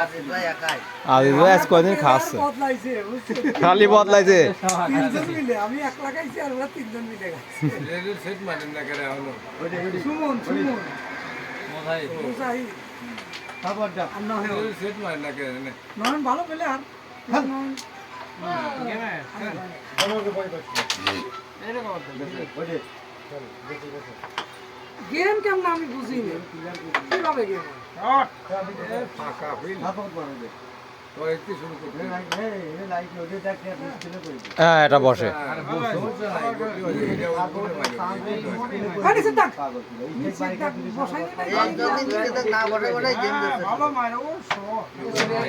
আজিজ ভাই একাই। আজিজ ভাই আজ কয়দিন খাচ্ছে? খালি বদলাইছে? তিনজন মিলে আমি একলা খাইছি আর ওরা তিনজন মিলে সুমন সুমন। ভালো পেলে আর। নয়ন। গেম কেমন আমি বুঝিনি কীভাবে গেম হ্যাঁ এটা বসে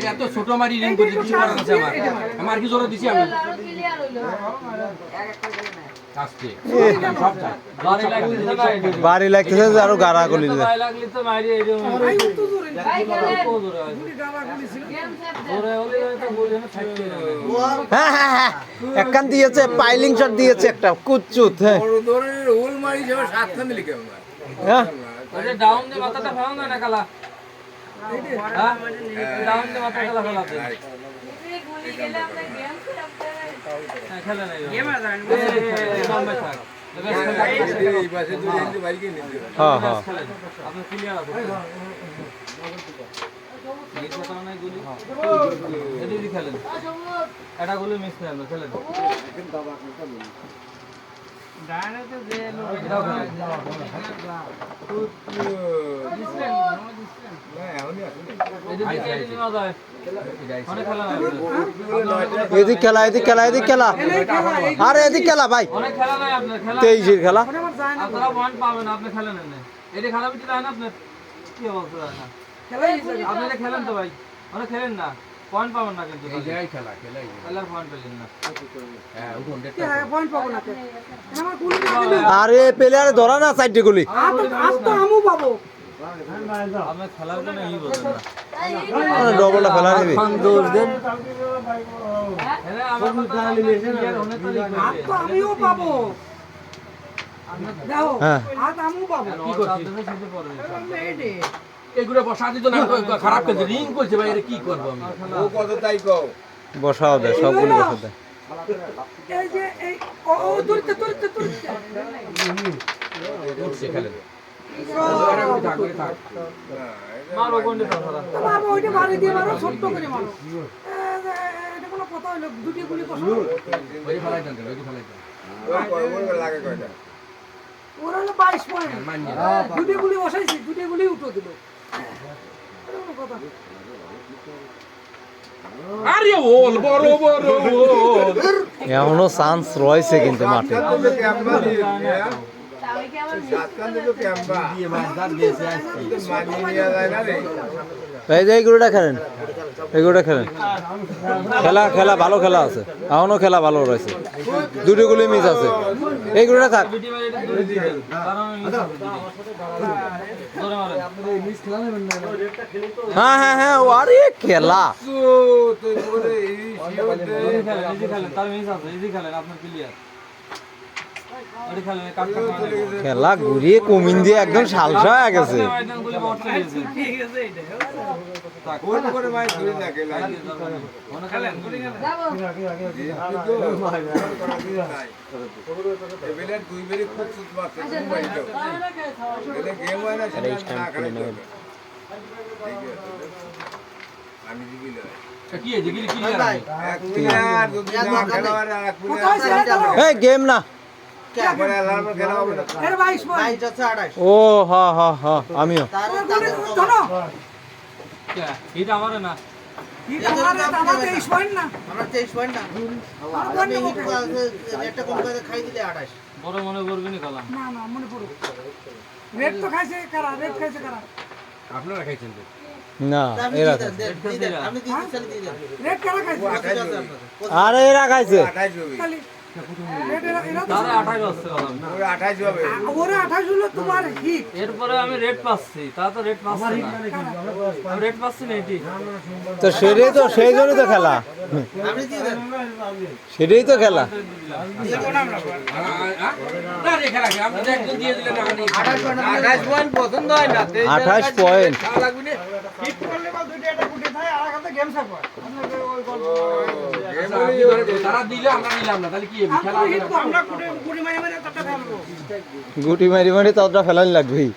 এত ছোট মারি রিং করে কি করার আছে আমার আমার কি জোরে দিছি আমি বাড়ি লাগতেছে আরও গাড়া গলি হয়। হ্যাঁ। হ্যাঁ একখান দিয়েছে পাইলিং শট দিয়েছে একটা কুচ্চুত হ্যাঁ। হ্যাঁ? ডাউন দিয়ে মাথাটা না কালা? হ্যাঁ? ডাউন দিয়ে মাথা কালা ফেলাতে খেলেন এটা গুলো মিস না হলো খেলেন এটাও খেলেন না এখনই আসুন এদিকে খেলা এদিক খেলা এদিক খেলা। আরে এদিক খেলা ভাই। অনেক খেলা নাই আপনার খেলা তেইশের খেলা। আমার যায় না। আপনারা পয়েন্ট পাবেন আপনি খেলেন তো ভাই। অনেক খেলেন না। পয়েন্ট পাবেন না কিন্তু খেলা খেলাই খেলার পয়েন্ট পেলেন না। হ্যাঁ উঠুন কি হয় পয়েন্ট পাবো না আমার গুলি আরে প্লেয়ারে ধরা না চারটে গুলি। আর তো আর তো আমু পাবো। খেলার জন্য ই বলছেন না। ডবলটা ফেলা নিবি আমিও পাবো। হ্যাঁ। পাবো। কি এগুলো বসা দিত না খারাপ করছে রিং করছে ভাই এটা কি করব আমি? ও কত তাই কও? বসাও দেয় সবগুলি বসা দেয় এই যে এই ও ও তুলতে তুলতে তুলতে উঠছে খেলেন মারো কোনটা বাবা ওইটা বাড়ি দিয়ে মারো ছোট্ট করে মারো। এ, এ, এটা কোনো কথা হইল? দুটি গুলি বসো ওই ফেলাই দেন ওই ফেলাই দেন। ওই লাগে কয়টা? ওরা হলো বাইশ পয়েন্ট। দুটি গুলি বসাইছি দুটি গুলি উঠো দিল। আরে ওল বড় বড় ওল এখনও চান্স রয়েছে কিন্তু মাঠে। এই যে এইগুলোটা খেলেন। এইগুলোটা খেলেন। খেলা খেলা, ভালো খেলা আছে। এখনও খেলা ভালো রয়েছে। দুটো গুলি মিস আছে। এইগুলোটা থাক। হ্যাঁ হ্যাঁ হ্যাঁ ও আরে খেলা। খেলেন আপনার ক্লিয়ার খেলা ঘুরিয়ে কমিন দিয়ে একদম সালসা হয়ে গেছে। আমি দিবি গেম না। ও হা হা আমিও। না? না। না? মনে না না মনে পড়ো। রেড তো খাইছে কারা? রেড খাইছে কারা? আপনারা খাইছেন না এরা কারা খাইছে? আপনাদের। আরে এরা খাইছে। আঠাইশ হবে খালি রেড এরা এরা তো তারা আঠাশ আসছে বললাম ওরা আঠাইশ হবে। ওরা আঠাশ হলো তোমার হিট এরপরে আমি রেড পাচ্ছি তা তো রেড পাচ্ছি না। আমি পাচ্ছি না এটি তো সেটাই তো সেই তো খেলা। সেটাই তো খেলা। হয় আঠাশ পয়েন্ট গুটি মারি মারি ততটা ফেলানি লাগবেই